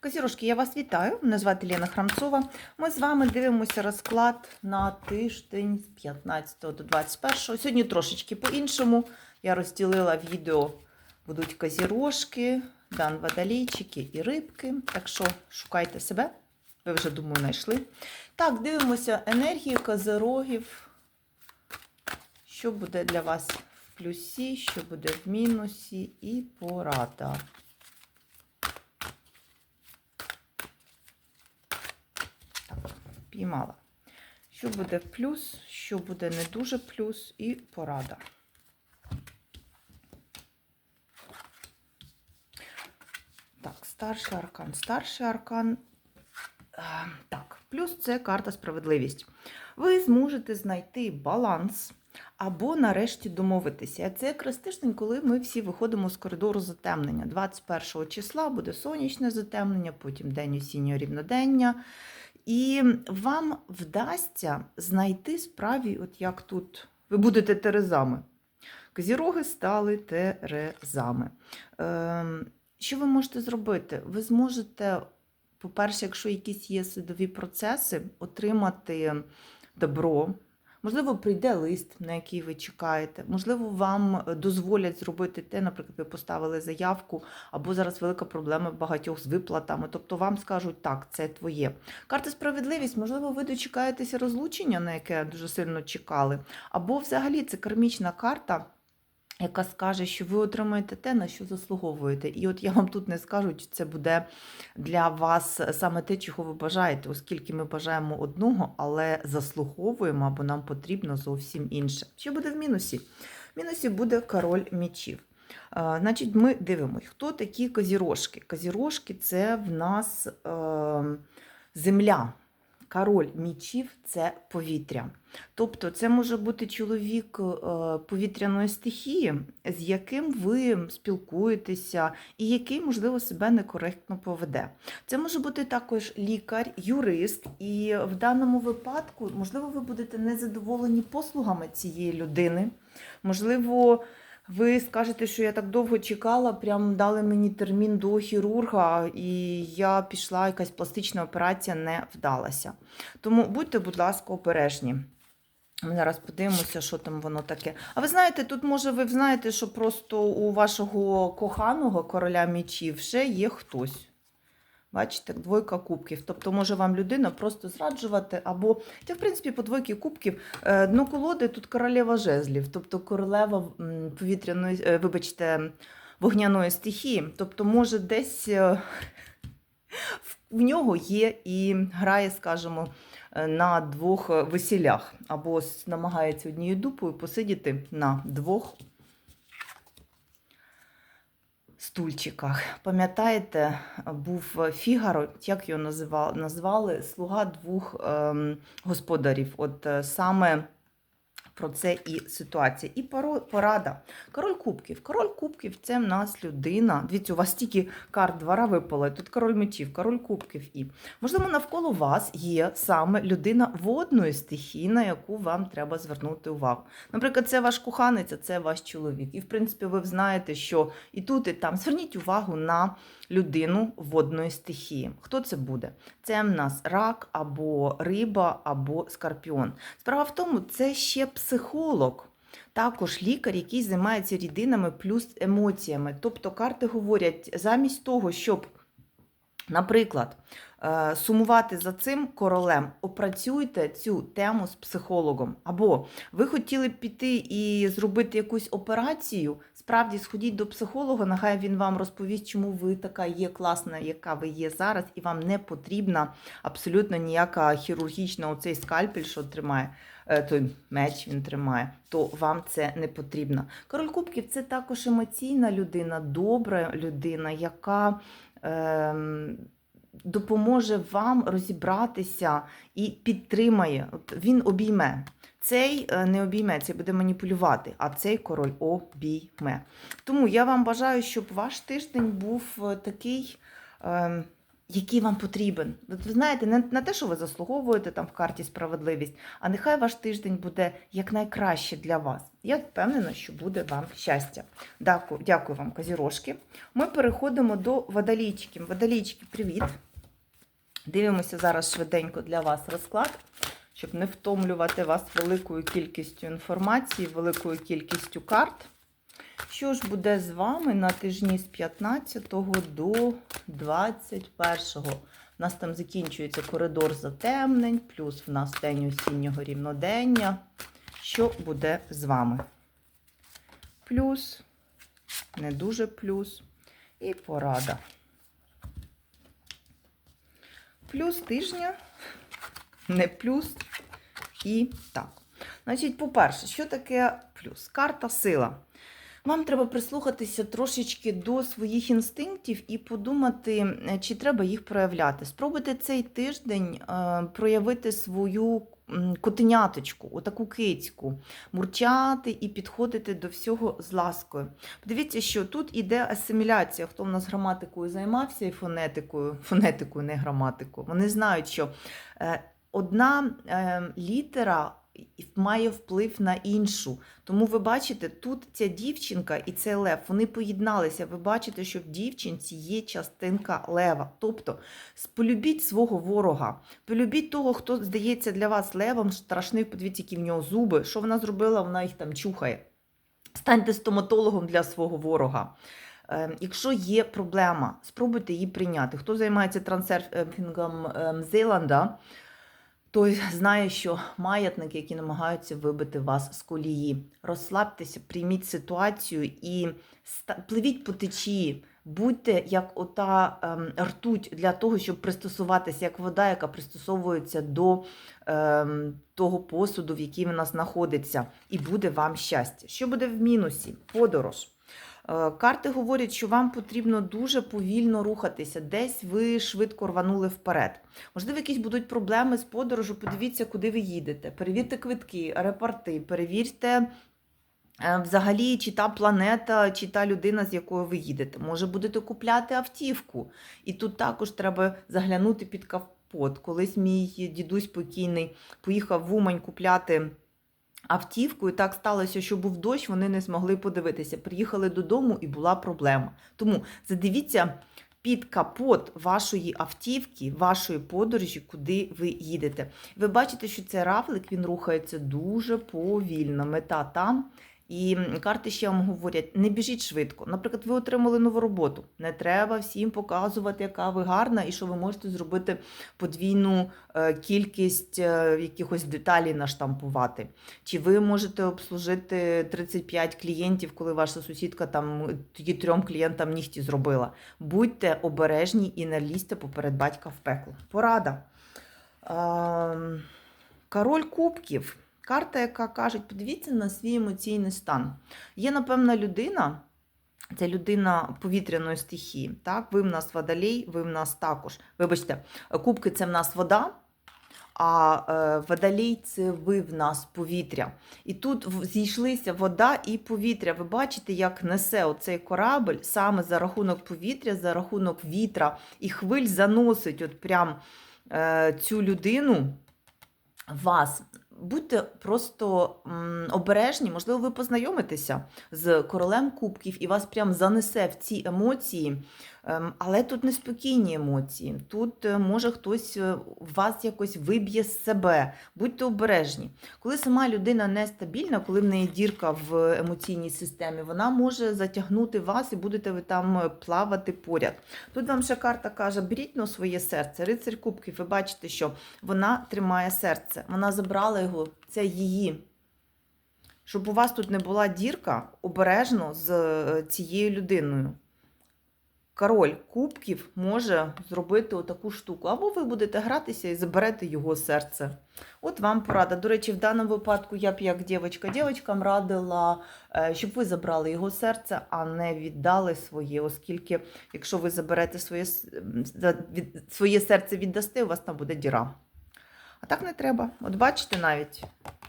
Козірожки, я вас вітаю. Мене звати Лена Храмцова. Ми з вами дивимося розклад на тиждень з 15 до 21. Сьогодні трошечки по-іншому. Я розділила відео, будуть козірожки, дан водолійчики і рибки. Так що шукайте себе. Ви вже, думаю, знайшли. Так, дивимося енергію козирогів. Що буде для вас в плюсі, що буде в мінусі, і порада. Піймала. Що буде плюс, що буде не дуже плюс, і порада. Так, старший аркан. Старший аркан. Е, Так, плюс це карта справедливість. Ви зможете знайти баланс або нарешті домовитися. Це якраз тиждень, коли ми всі виходимо з коридору затемнення. 21 числа буде сонячне затемнення, потім день осіннього рівнодення. І вам вдасться знайти справі, от як тут ви будете терезами. Козіроги стали терезами. Ем, що ви можете зробити? Ви зможете, по-перше, якщо якісь є судові процеси, отримати добро. Можливо, прийде лист, на який ви чекаєте. Можливо, вам дозволять зробити те, наприклад, ви поставили заявку, або зараз велика проблема багатьох з виплатами. Тобто вам скажуть, так, це твоє. Карта справедливість, можливо, ви дочекаєтеся розлучення, на яке дуже сильно чекали. Або взагалі це кармічна карта. Яка скаже, що ви отримаєте те, на що заслуговуєте. І от я вам тут не скажу, чи це буде для вас саме те, чого ви бажаєте, оскільки ми бажаємо одного, але заслуговуємо або нам потрібно зовсім інше. Що буде в мінусі? В мінусі буде король мічів. Значить, ми дивимося, хто такі козірожки. Козірожки це в нас е, земля. Король мічів це повітря. Тобто це може бути чоловік е, повітряної стихії, з яким ви спілкуєтеся, і який, можливо, себе некоректно поведе. Це може бути також лікар, юрист, і в даному випадку, можливо, ви будете незадоволені послугами цієї людини. Можливо, ви скажете, що я так довго чекала, прям дали мені термін до хірурга, і я пішла, якась пластична операція не вдалася. Тому будьте, будь ласка, обережні. Ми зараз подивимося, що там воно таке. А ви знаєте, тут, може, ви знаєте, що просто у вашого коханого короля мічів ще є хтось. Бачите, двойка кубків. Тобто може вам людина просто зраджувати, або, це, в принципі, по двойки кубків. е, Дно колоди тут королева жезлів, тобто королева повітряної, е, вибачте, вогняної стихії. Тобто, може, десь е, в нього є і грає, скажімо, на двох весілях, або намагається однією дупою посидіти на двох стульчиках. Пам'ятаєте, був Фігаро, як його називали, назвали слуга двох ем, господарів. От е, саме про це і ситуація. І порада. Король кубків. Король кубків це в нас людина. Дивіться, у вас стільки карт двора випало. Тут король мечів, король кубків і. Можливо, навколо вас є саме людина водної стихії, на яку вам треба звернути увагу. Наприклад, це ваш коханець, а це ваш чоловік. І, в принципі, ви знаєте, що і тут, і там. Зверніть увагу на людину водної стихії. Хто це буде? Це в нас рак або риба, або скорпіон. Справа в тому, це ще психолог. Також лікар, який займається рідинами плюс емоціями. Тобто карти говорять, замість того, щоб, наприклад, е, сумувати за цим королем, опрацюйте цю тему з психологом. Або ви хотіли піти і зробити якусь операцію, справді сходіть до психолога, нехай він вам розповість, чому ви така є класна, яка ви є зараз, і вам не потрібна абсолютно ніяка хірургічна оцей скальпель, що тримає. е, Той меч він тримає, то вам це не потрібно. Король Кубків це також емоційна людина, добра людина, яка допоможе вам розібратися і підтримає. От він обійме. Цей е, не обійме, цей буде маніпулювати, а цей король обійме. Тому я вам бажаю, щоб ваш тиждень був е, такий. Який вам потрібен. Ви знаєте, не на те, що ви заслуговуєте там в карті справедливість, а нехай ваш тиждень буде якнайкраще для вас. Я впевнена, що буде вам щастя. Дякую, дякую вам, козірожки. Ми переходимо до водолійчиків. Водолійчики, привіт! Дивимося зараз швиденько для вас розклад, щоб не втомлювати вас великою кількістю інформації, великою кількістю карт. Що ж буде з вами на тижні з 15 до 21? У нас там закінчується коридор затемнень, плюс в нас день осіннього рівнодення. Що буде з вами? Плюс, не дуже плюс. І порада. Плюс тижня, не плюс і так. Значить, по-перше, що таке плюс? Карта сила. Вам треба прислухатися трошечки до своїх інстинктів і подумати, е, чи треба їх проявляти. Спробуйте цей тиждень е, проявити свою котеняточку, отаку кицьку, мурчати і підходити до всього з ласкою. Подивіться, що тут іде асиміляція. Хто в нас граматикою займався і фонетикою, фонетикою, не граматикою. Вони знають, що е, одна літера має вплив на іншу. Тому ви бачите, тут ця дівчинка і цей лев, вони поєдналися. Ви бачите, що в дівчинці є частинка лева. Тобто полюбіть свого ворога, полюбіть того, хто здається для вас левом, страшний, подивіться, які в нього зуби. Що вона зробила, вона їх там чухає. Станьте стоматологом для свого ворога. Е, Якщо є проблема, спробуйте її прийняти. Хто займається трансерфінгом ем, Зеланда, той знає, що маятники, які намагаються вибити вас з колії. Розслабтеся, прийміть ситуацію і пливіть по течії. Будьте як ота ем, ртуть для того, щоб пристосуватися, як вода, яка пристосовується до ем, того посуду, в якій вона знаходиться, і буде вам щастя. Що буде в мінусі? Подорож. Е, Карти говорять, що вам потрібно дуже повільно рухатися, десь ви швидко рванули вперед. Можливо, якісь будуть проблеми з подорожу. Подивіться, куди ви їдете. Перевірте квитки, аеропорти, перевірте. е, Взагалі, чи та планета, чи та людина, з якою ви їдете. Може, будете купляти автівку. І тут також треба заглянути під капот. Колись мій дідусь покійний поїхав в Умань купляти автівку, і так сталося, що був дощ, вони не змогли подивитися. Приїхали додому і була проблема. Тому задивіться під капот вашої автівки, вашої подорожі, куди ви їдете. Ви бачите, що цей равлик він рухається дуже повільно. Мета там. І карти ще вам говорять: не біжіть швидко. Наприклад, ви отримали нову роботу. Не треба всім показувати, яка ви гарна, і що ви можете зробити подвійну е, кількість е, якихось деталей наштампувати. Чи ви можете обслужити 35 клієнтів, коли ваша сусідка там тоді трьом клієнтам нігті зробила. Будьте обережні і не лізьте поперед батька в пекло. Порада. Ем, Король кубків. Карта, яка каже, подивіться на свій емоційний стан. Є, напевно, людина, це людина повітряної стихії. Так? Ви в нас водолій, ви в нас також. Вибачте, кубки це в нас вода, а е, водолій це ви в нас повітря. І тут зійшлися вода і повітря. Ви бачите, як несе оцей корабль саме за рахунок повітря, за рахунок вітра, і хвиль заносить от прям е, цю людину вас. Будьте просто обережні, можливо, ви познайомитеся з королем кубків і вас прям занесе в ці емоції. Ем, Але тут неспокійні емоції. Тут е, може хтось е, вас якось виб'є з себе. Будьте обережні. Коли сама людина нестабільна, коли в неї дірка в емоційній системі, вона може затягнути вас і будете ви там е, плавати поряд. Тут вам ще карта каже: беріть на своє серце. Рицарь кубків, ви бачите, що вона тримає серце. Вона забрала його, це її. Щоб у вас тут не була дірка, обережно з цією людиною. Король кубків може зробити отаку штуку. Або ви будете гратися і заберете його серце. От вам порада. До речі, в даному випадку я б як дівчинка дівчинкам радила, е, щоб ви забрали його серце, а не віддали своє, оскільки, якщо ви заберете своє, своє серце віддасте, у вас там буде діра. А так не треба. От бачите навіть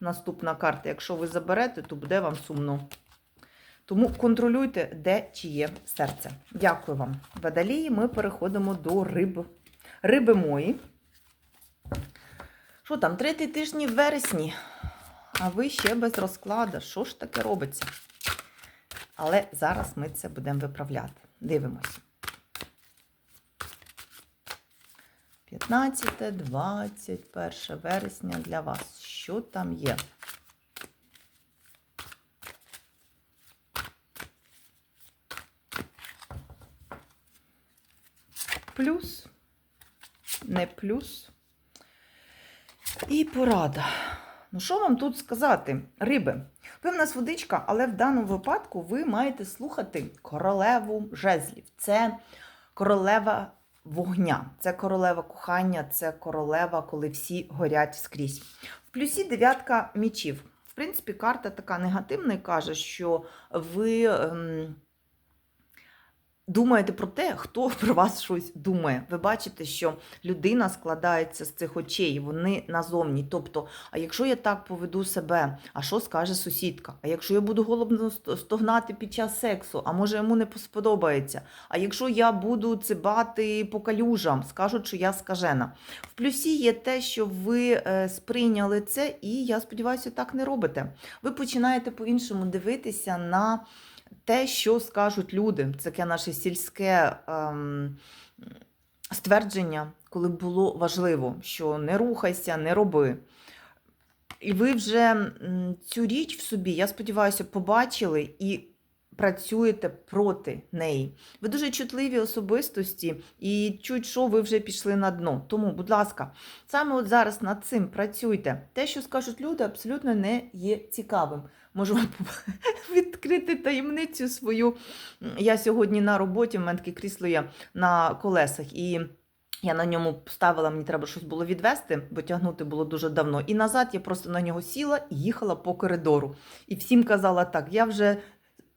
наступна карта. Якщо ви заберете, то буде вам сумно. Тому контролюйте, де чиє серце. Дякую вам. Водолії, ми переходимо до риб. Риби мої. Що там, третій тижні в вересні, а ви ще без розкладу. Що ж таке робиться? Але зараз ми це будемо виправляти. Дивимось. 15, 21 вересня для вас. Що там є? Плюс, не плюс. І порада. Ну, що вам тут сказати? Риби. Ви в нас водичка, але в даному випадку ви маєте слухати королеву жезлів. Це королева вогня, це королева кохання, це королева, коли всі горять скрізь. В плюсі дев'ятка мічів. В принципі, карта така негативна і каже, що ви. Думаєте про те, хто про вас щось думає. Ви бачите, що людина складається з цих очей, вони назовні. Тобто, а якщо я так поведу себе, а що скаже сусідка? А якщо я буду голодно стогнати під час сексу, а може йому не сподобається? А якщо я буду цибати по калюжам, скажуть, що я скажена. В плюсі є те, що ви е, сприйняли це, і я сподіваюся, так не робите. Ви починаєте по-іншому дивитися на те, що скажуть люди. Це таке наше сільське ем, ствердження, коли було важливо, що не рухайся, не роби. І ви вже цю річ в собі, я сподіваюся, побачили і працюєте проти неї. Ви дуже чутливі особистості і чуть що ви вже пішли на дно. Тому, будь ласка, саме от зараз над цим працюйте. Те, що скажуть люди, абсолютно не є цікавим. Можу вам відкрити таємницю свою. Я сьогодні на роботі, в мене таке крісло є на колесах, і я на ньому ставила, мені треба щось було відвести, бо тягнути було дуже давно. І назад я просто на нього сіла і їхала по коридору. І всім казала так: я вже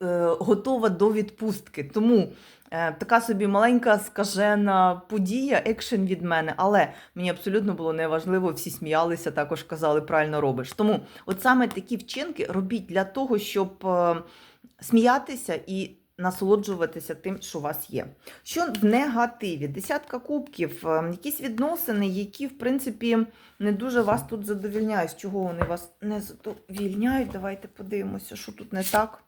готова до відпустки. Тому е, така собі маленька скажена подія, екшен від мене. Але мені абсолютно було неважливо, всі сміялися, також казали, правильно робиш. Тому от саме такі вчинки робіть для того, щоб е, сміятися і насолоджуватися тим, що у вас є. Що в негативі? Десятка кубків, е, якісь відносини, які, в принципі, не дуже вас тут задовільняють. Чого вони вас не задовільняють? Давайте подивимося, що тут не так.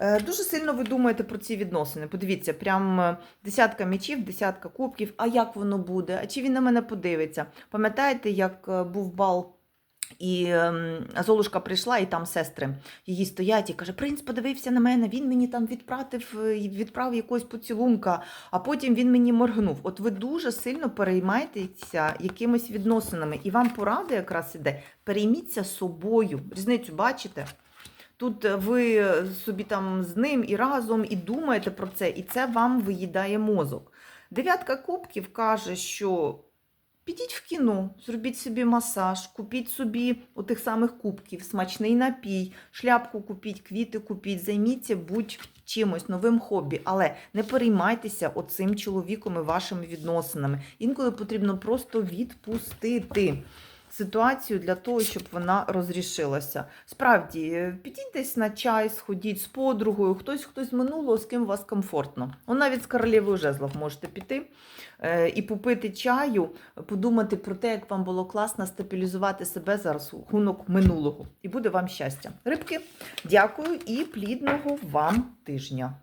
Е, Дуже сильно ви думаєте про ці відносини. Подивіться, прям е, десятка мечів, десятка кубків. А як воно буде? А чи він на мене подивиться? Пам'ятаєте, як е, був бал? І ем, Золушка прийшла, і там сестри її стоять і каже: Принц подивився на мене, він мені там відправив, е, відправив якогось поцілунка, а потім він мені моргнув. От ви дуже сильно переймаєтеся якимись відносинами, і вам порада якраз іде. Перейміться собою. Різницю бачите? Тут ви собі там з ним і разом і думаєте про це, і це вам виїдає мозок. Дев'ятка кубків каже, що підіть в кіно, зробіть собі масаж, купіть собі отих самих кубків, смачний напій, шляпку купіть, квіти купіть, займіться будь-чимось новим хобі, але не переймайтеся оцим чоловіком і вашими відносинами. Інколи потрібно просто відпустити ситуацію для того, щоб вона розрішилася. Справді, е, підіть десь на чай, сходіть з подругою, хтось хтось з минулого, з ким вас комфортно. Ну, навіть з королевою жезлов можете піти е, і попити чаю, подумати про те, як вам було класно стабілізувати себе за рахунок минулого. І буде вам щастя. Рибки, дякую і плідного вам тижня.